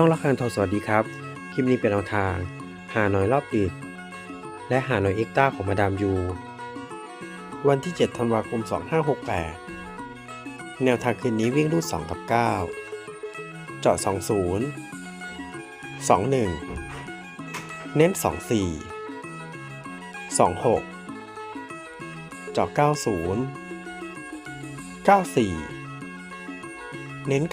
ช่องละครทองสวัสดีครับ คลิปนี้เป็นแนวทาง หาหน่อยรอบดึกและหาหน่อยเอ็กต้าของมาดามยู วันที่ 7 ธันวาคม 2568 แนวทางคืนนี้วิ่งรูด2 กับ 9 เจาะ 20 21 เน้น 24 26 เจาะ 90 94 เน้น 91